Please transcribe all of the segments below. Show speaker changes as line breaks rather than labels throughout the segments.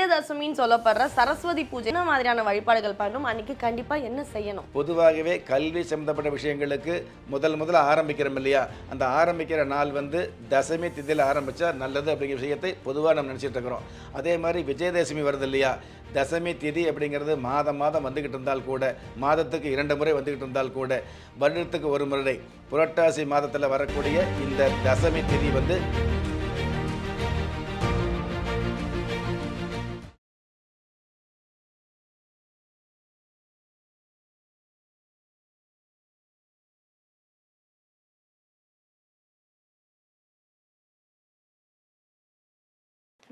விஜயதசமின்னு சொல்லப்படுற சரஸ்வதி பூஜை என்ன மாதிரியான வழிபாடுகள் பண்ணணும்? அன்னைக்கு கண்டிப்பா என்ன செய்யணும்?
பொதுவாகவே கல்வி சம்மந்தப்பட்ட விஷயங்களுக்கு முதல் முதல்ல ஆரம்பிக்கிறோம் இல்லையா? அந்த ஆரம்பிக்கிற நாள் வந்து தசமி திதியில் ஆரம்பித்தா நல்லது அப்படிங்கிற விஷயத்தை பொதுவாக நம்ம நினச்சிட்டு இருக்கிறோம். அதே மாதிரி விஜயதசமி வருது இல்லையா? தசமி திதி அப்படிங்கிறது மாதம் மாதம் வந்துக்கிட்டு இருந்தால் கூட மாதத்துக்கு இரண்டு முறை வந்துக்கிட்டு இருந்தால் கூட வருடத்துக்கு ஒரு முறை. புரட்டாசி மாதத்தில் வரக்கூடிய இந்த தசமி திதி வந்து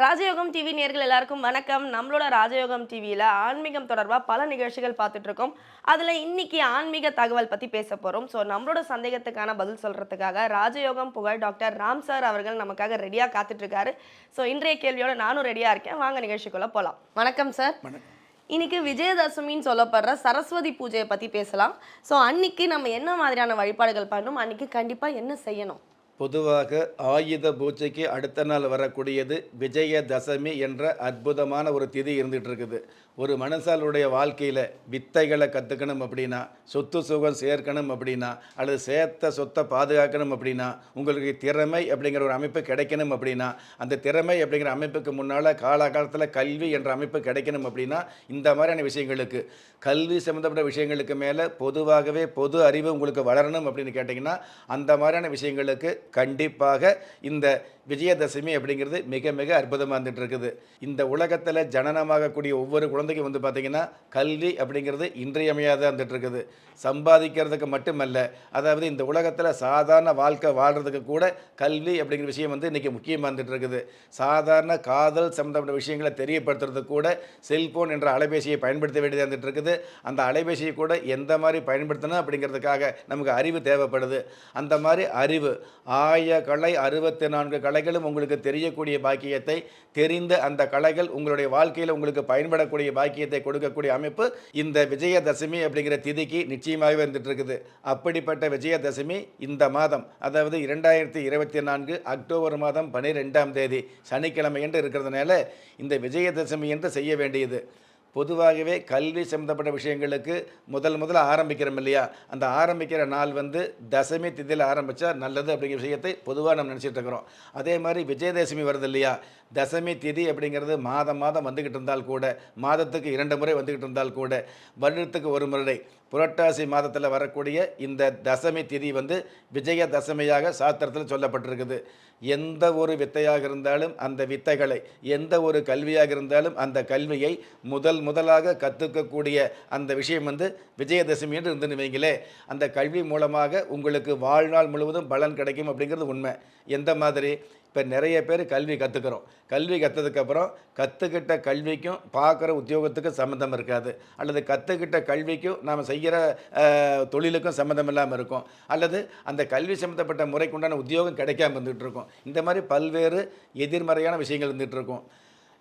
ராஜயோகம் டிவி நேர்கள் எல்லாருக்கும் வணக்கம். நம்மளோட ராஜயோகம் டிவியில் ஆன்மீகம் தொடர்பாக பல நிகழ்ச்சிகள் பார்த்துட்டு இருக்கோம் அதில் இன்னைக்கு ஆன்மீக தகவல் பற்றி பேச போகிறோம் ஸோ நம்மளோட சந்தேகத்துக்கான பதில் சொல்கிறதுக்காக ராஜயோகம் புகழ் டாக்டர் ராம் சார் அவர்கள் நமக்காக ரெடியாக காத்துட்டு இருக்காரு ஸோ இன்றைய கேள்வியோட நானும் ரெடியாக இருக்கேன். வாங்க நிகழ்ச்சிக்குள்ளே போகலாம் வணக்கம் சார். இன்னைக்கு விஜயதசமின்னு சொல்லப்படுற சரஸ்வதி பூஜையை பற்றி பேசலாம். ஸோ அன்னைக்கு நம்ம என்ன மாதிரியான வழிபாடுகள் பண்ணணும்? அன்னைக்கு கண்டிப்பாக என்ன செய்யணும்?
பொதுவாக ஆயுத பூஜைக்கு அடுத்த நாள் வரக்கூடியது விஜயதசமி என்ற அற்புதமான ஒரு திதி இருந்துகிட்டு இருக்குது ஒரு மனுஷாளுடைய வாழ்க்கையில் வித்தைகளை கற்றுக்கணும் அப்படின்னா சொத்து சுகம் சேர்க்கணும் அப்படின்னா அல்லது சேர்த்த சொத்தை பாதுகாக்கணும் அப்படின்னா உங்களுக்கு திறமை அப்படிங்கிற ஒரு அமைப்பு கிடைக்கணும் அப்படின்னா அந்த திறமை அப்படிங்கிற அமைப்புக்கு முன்னால் காலகாலத்தில் கல்வி என்ற அமைப்பு கிடைக்கணும் அப்படின்னா இந்த மாதிரியான விஷயங்களுக்கு கல்வி சம்மந்தப்பட்ட விஷயங்களுக்கு மேலே பொதுவாகவே பொது அறிவு உங்களுக்கு வளரணும் அப்படின்னு கேட்டிங்கன்னா அந்த மாதிரியான விஷயங்களுக்கு கண்டிப்பாக இந்த விஜயதசமி அப்படிங்கிறது மிக மிக அற்புதமாக இருந்துகிட்டு இருக்குது இந்த உலகத்தில் ஜனனமாகக்கூடிய ஒவ்வொரு குழந்தைக்கும் வந்து பார்த்திங்கன்னா கல்வி அப்படிங்கிறது இன்றியமையாத இருக்குது சம்பாதிக்கிறதுக்கு மட்டுமல்ல அதாவது இந்த உலகத்தில் சாதாரண வாழ்க்கை வாழ்கிறதுக்கு கூட கல்வி அப்படிங்கிற விஷயம் வந்து இன்றைக்கி முக்கியமாக இருந்துட்டு இருக்குது சாதாரண காதல் சம்மந்தப்பட்ட விஷயங்களை தெரியப்படுத்துறதுக்கு கூட செல்ஃபோன் என்ற அலைபேசியை பயன்படுத்த வேண்டியதாக இருக்குது அந்த அலைபேசியை கூட எந்த மாதிரி பயன்படுத்தணும் அப்படிங்கிறதுக்காக நமக்கு அறிவு தேவைப்படுது. அந்த மாதிரி அறிவு ஆய கலை அறுபத்தி நான்கு கலைகளும் உங்களுக்கு தெரியக்கூடிய பாக்கியத்தை தெரிந்த அந்த கலைகள் உங்களுடைய வாழ்க்கையில் உங்களுக்கு பயன்படக்கூடிய பாக்கியத்தை கொடுக்கக்கூடிய அமைப்பு இந்த விஜயதசமி அப்படிங்கிற திதிக்கு நிச்சயமாகவே வந்துட்டு இருக்குது அப்படிப்பட்ட விஜயதசமி இந்த மாதம் அதாவது இரண்டாயிரத்தி இருபத்தி நான்கு அக்டோபர் மாதம் பனிரெண்டாம் தேதி சனிக்கிழமை என்று இருக்கிறதுனால இந்த விஜயதசமி என்று செய்ய வேண்டியது. பொதுவாகவே கல்வி சம்மந்தப்பட்ட விஷயங்களுக்கு முதல் முதல்ல ஆரம்பிக்கிறோம் இல்லையா? அந்த ஆரம்பிக்கிற நாள் வந்து தசமி திதியில் ஆரம்பித்தா நல்லது அப்படிங்கிற விஷயத்தை பொதுவாக நம்ம நினச்சிட்டு இருக்கிறோம். அதே மாதிரி விஜயதசமி வருது இல்லையா? தசமி திதி அப்படிங்கிறது மாதம் மாதம் வந்துக்கிட்டு இருந்தால் கூட மாதத்துக்கு இரண்டு முறை வந்துக்கிட்டு இருந்தால் கூட வருடத்துக்கு ஒரு முறை. புரட்டாசி மாதத்தில் வரக்கூடிய இந்த தசமி திதி வந்து விஜய தசமியாக சாஸ்திரத்தில் சொல்லப்பட்டிருக்குது. எந்த ஒரு வித்தையாக இருந்தாலும் அந்த வித்தைகளை எந்த ஒரு கல்வியாக இருந்தாலும் அந்த கல்வியை முதல் முதலாக கற்றுக்கக்கூடிய அந்த விஷயம் வந்து விஜயதசமி என்று இருந்துன்னு வைங்களே அந்த கல்வி மூலமாக உங்களுக்கு வாழ்நாள் முழுவதும் பலன் கிடைக்கும் அப்படிங்கிறது உண்மை. எந்த மாதிரி? இப்போ நிறைய பேர் கல்வி கற்றுக்கிறோம் கல்வி கற்றதுக்கப்புறம் கற்றுக்கிட்ட கல்விக்கும் பார்க்குற உத்தியோகத்துக்கும் சம்மந்தம் இருக்காது. அல்லது கற்றுக்கிட்ட கல்விக்கும் நாம் செய்கிற தொழிலுக்கும் சம்மந்தம் இல்லாமல் இருக்கும். அல்லது அந்த கல்வி சம்மந்தப்பட்ட முறைக்குண்டான உத்தியோகம் கிடைக்காம இருந்துகிட்டு இருக்கும். இந்த மாதிரி பல்வேறு எதிர்மறையான விஷயங்கள் இருந்துகிட்டு இருக்கும்.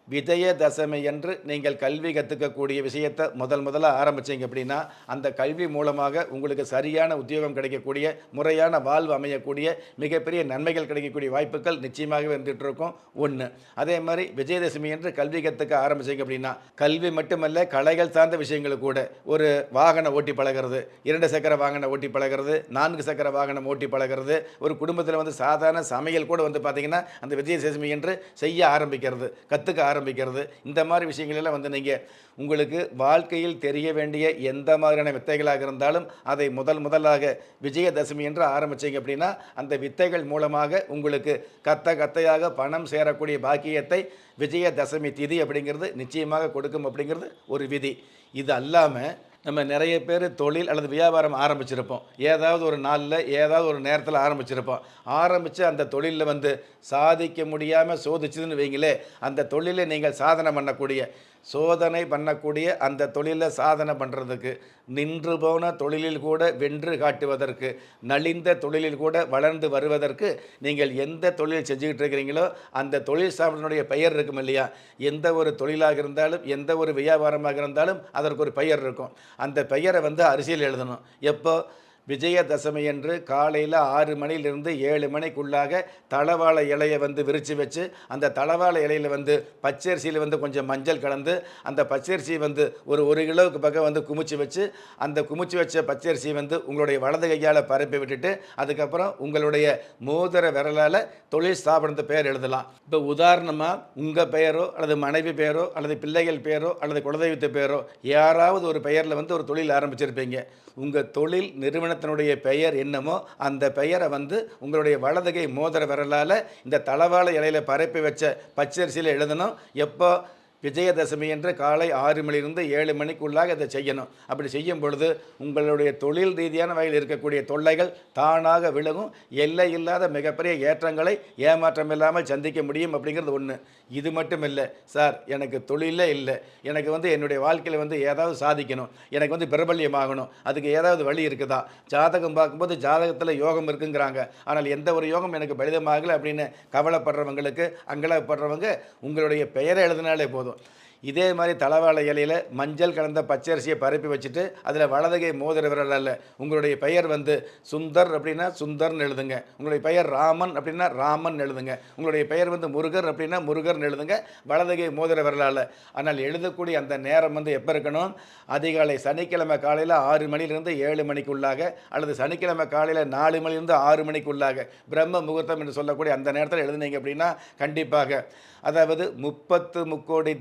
விஜயதசமி என்று நீங்கள் கல்வி கற்றுக்கக்கூடிய விஷயத்தை முதல் முதலாக ஆரம்பிச்சீங்க அப்படின்னா அந்த கல்வி மூலமாக உங்களுக்கு சரியான உத்தியோகம் கிடைக்கக்கூடிய முறையான வாழ்வு அமையக்கூடிய மிகப்பெரிய நன்மைகள் கிடைக்கக்கூடிய வாய்ப்புகள் நிச்சயமாகவே இருந்துகிட்டு இருக்கும். ஒன்று அதே மாதிரி விஜயதசமி என்று கல்வி கற்றுக்க ஆரம்பிச்சீங்க அப்படின்னா கல்வி மட்டுமல்ல கலைகள் சார்ந்த விஷயங்கள் கூட. ஒரு வாகனம் ஓட்டி பழகிறது இரண்டு சக்கர வாகனம் ஓட்டி பழகிறது நான்கு சக்கர வாகனம் ஓட்டி பழகிறது ஒரு குடும்பத்தில் வந்து சாதாரண சமையல் கூட வந்து பார்த்திங்கன்னா அந்த விஜயதசமி என்று செய்ய ஆரம்பிக்கிறது கற்றுக்க ஆரம்பிக்கிறது. இந்த மாதிரி விஷயங்களெல்லாம் வந்து நீங்கள் உங்களுக்கு வாழ்க்கையில் தெரிய வேண்டிய எந்த மாதிரியான வித்தைகளாக இருந்தாலும் அதை முதல் முதலாக விஜயதசமி என்று ஆரம்பித்தீங்க அப்படின்னா அந்த வித்தைகள் மூலமாக உங்களுக்கு கத்த கத்தையாக பணம் சேரக்கூடிய பாக்கியத்தை விஜயதசமி திதி அப்படிங்கிறது நிச்சயமாக கொடுக்கும் அப்படிங்கிறது ஒரு விதி. இது அல்லாமல் நம்ம நிறைய பேர் தொழில் அல்லது வியாபாரம் ஆரம்பிச்சிருப்போம். ஏதாவது ஒரு நாளில் ஏதாவது ஒரு நேரத்தில் ஆரம்பிச்சிருப்போம். ஆரம்பித்து அந்த தொழிலில் வந்து சாதிக்க முடியாமல் சோதிச்சுதுன்னு வைங்களே அந்த தொழிலை நீங்கள் சாதனை பண்ணக்கூடிய சோதனை பண்ணக்கூடிய அந்த தொழிலை சாதனை பண்ணுறதுக்கு நின்று போன தொழிலில் கூட வென்று காட்டுவதற்கு நலிந்த தொழிலில் கூட வளர்ந்து வருவதற்கு நீங்கள் எந்த தொழில் செஞ்சுக்கிட்டு இருக்கிறீங்களோ அந்த தொழில் ஸ்தாபனத்தினுடைய பெயர் இருக்கும் இல்லையா? எந்த ஒரு தொழிலாக இருந்தாலும் எந்த ஒரு வியாபாரமாக இருந்தாலும் அதற்கு ஒரு பெயர் இருக்கும். அந்த பெயரை வந்து அரிசியில் எழுதணும். எப்போ? விஜயதசமி அன்று காலையில் ஆறு மணிலிருந்து ஏழு மணிக்குள்ளாக தளவாழை இலையை வந்து விரித்து வச்சு அந்த தளவாழை இலையில் வந்து பச்சரிசியில் வந்து கொஞ்சம் மஞ்சள் கலந்து அந்த பச்சரிசி வந்து ஒரு ஒரு கிலோவுக்கு பக்கம் வந்து குமிச்சு வச்சு அந்த குமிச்சு வச்ச பச்சரிசி வந்து உங்களுடைய வலது கையால் பரப்பி விட்டுட்டு அதுக்கப்புறம் உங்களுடைய மோதிர விரலால் தொழில் ஸ்தாபனத்தை பெயர் எழுதலாம். இப்போ உதாரணமாக உங்கள் பெயரோ அல்லது மனைவி பெயரோ அல்லது பிள்ளைகள் பெயரோ அல்லது குலதெய்வத்து பெயரோ யாராவது ஒரு பெயரில் வந்து ஒரு தொழில் ஆரம்பிச்சிருப்பீங்க. உங்கள் தொழில் நிறுவனத்தினுடைய பெயர் என்னமோ அந்த பெயரை வந்து உங்களுடைய வலதுகை மோதிர விரலால் இந்த தளவாழ இலையில் பரப்பி வச்ச பச்சரிசியில் எழுதணும். எப்போ? விஜயதசமி என்று காலை ஆறு மணிலிருந்து ஏழு மணிக்குள்ளாக இதை செய்யணும். அப்படி செய்யும் பொழுது உங்களுடைய தொழில் ரீதியான வகையில் இருக்கக்கூடிய தொல்லைகள் தானாக விலகும். எல்லை இல்லாத மிகப்பெரிய ஏற்றங்களை ஏமாற்றம் இல்லாமல் சந்திக்க முடியும் அப்படிங்கிறது ஒன்று இது மட்டும் இல்லை சார் எனக்கு தொழிலே இல்லை. எனக்கு வந்து என்னுடைய வாழ்க்கையில் வந்து ஏதாவது சாதிக்கணும். எனக்கு வந்து பிரபல்யமாகணும். அதுக்கு ஏதாவது வழி இருக்குதா? ஜாதகம் பார்க்கும்போது ஜாதகத்தில் யோகம் இருக்குங்கிறாங்க. ஆனால் எந்த ஒரு யோகம் எனக்கு பலிதமாகலை அப்படின்னு கவலைப்படுறவங்களுக்கு அங்கலப்படுறவங்க உங்களுடைய பெயரை எழுதினாலே போதும். pasado இதே மாதிரி தலைவாழை இலையில் மஞ்சள் கலந்த பச்சரிசியை பரப்பி வச்சுட்டு அதில் வலதுகை மோதிர விரல் அல்ல. உங்களுடைய பெயர் வந்து சுந்தர் அப்படின்னா சுந்தர்னு எழுதுங்க. உங்களுடைய பெயர் ராமன் அப்படின்னா ராமன் எழுதுங்க. உங்களுடைய பெயர் வந்து முருகர் அப்படின்னா முருகர்னு எழுதுங்க. வலதுகை மோதிர விரலால் ஆனால் எழுதக்கூடிய அந்த நேரம் வந்து எப்போ இருக்கணும்? அதிகாலை சனிக்கிழமை காலையில் ஆறு மணிலிருந்து ஏழு மணிக்குள்ளாக அல்லது சனிக்கிழமை காலையில் நாலு மணிலிருந்து ஆறு மணிக்குள்ளாக. பிரம்ம முகூர்த்தம் என்று சொல்லக்கூடிய அந்த நேரத்தில் எழுதுனீங்க அப்படின்னா கண்டிப்பாக. அதாவது முப்பத்து முக்கோடி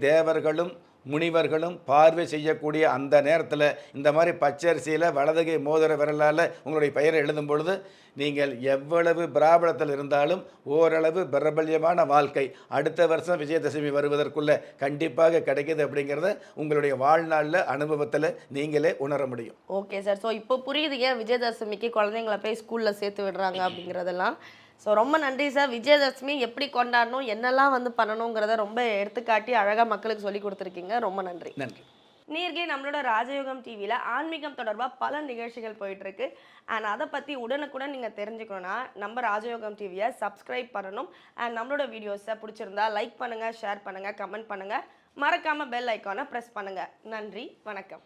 தேவர்களும் முனிவர்களும் பார்வை செய்யக்கூடிய அந்த நேரத்தில் இந்த மாதிரி பச்சரிசியில் வலதுகை மோதிர விரலால் உங்களுடைய பெயரை எழுதும் பொழுது நீங்கள் எவ்வளவு பிராபலத்தில் இருந்தாலும் ஓரளவு பிரபல்யமான வாழ்க்கை. அடுத்த வருஷம் விஜயதசமி வருவதற்குள்ளே கண்டிப்பாக கிடைக்கிது அப்படிங்கிறத உங்களுடைய வாழ்நாளில் அனுபவத்தில் நீங்களே உணர முடியும்.
ஓகே சார் ஸோ இப்போ புரியுது ஏன் விஜயதசமிக்கு குழந்தைங்கள போய் ஸ்கூலில் சேர்த்து விடுறாங்க அப்படிங்கிறதெல்லாம். ஸோ ரொம்ப நன்றி சார் விஜயதசமி எப்படி கொண்டாடணும் என்னெல்லாம் வந்து பண்ணணுங்கிறத ரொம்ப எடுத்துக்காட்டி அழகாக மக்களுக்கு சொல்லி கொடுத்துருக்கீங்க. ரொம்ப நன்றி.
நன்றி.
நீர்கே நம்மளோட ராஜயோகம் டிவியில் ஆன்மீகம் தொடர்பாக பல நிகழ்ச்சிகள் போயிட்டுருக்கு. அண்ட் அதை பற்றி உடனுக்குடன் நீங்கள் தெரிஞ்சுக்கணுன்னா நம்ம ராஜயோகம் டிவியை சப்ஸ்கிரைப் பண்ணணும். அண்ட் நம்மளோட வீடியோஸை பிடிச்சிருந்தா லைக் பண்ணுங்கள் ஷேர் பண்ணுங்கள் கமெண்ட் பண்ணுங்கள் மறக்காமல் பெல் ஐக்கானை ப்ரெஸ் பண்ணுங்கள் நன்றி வணக்கம்.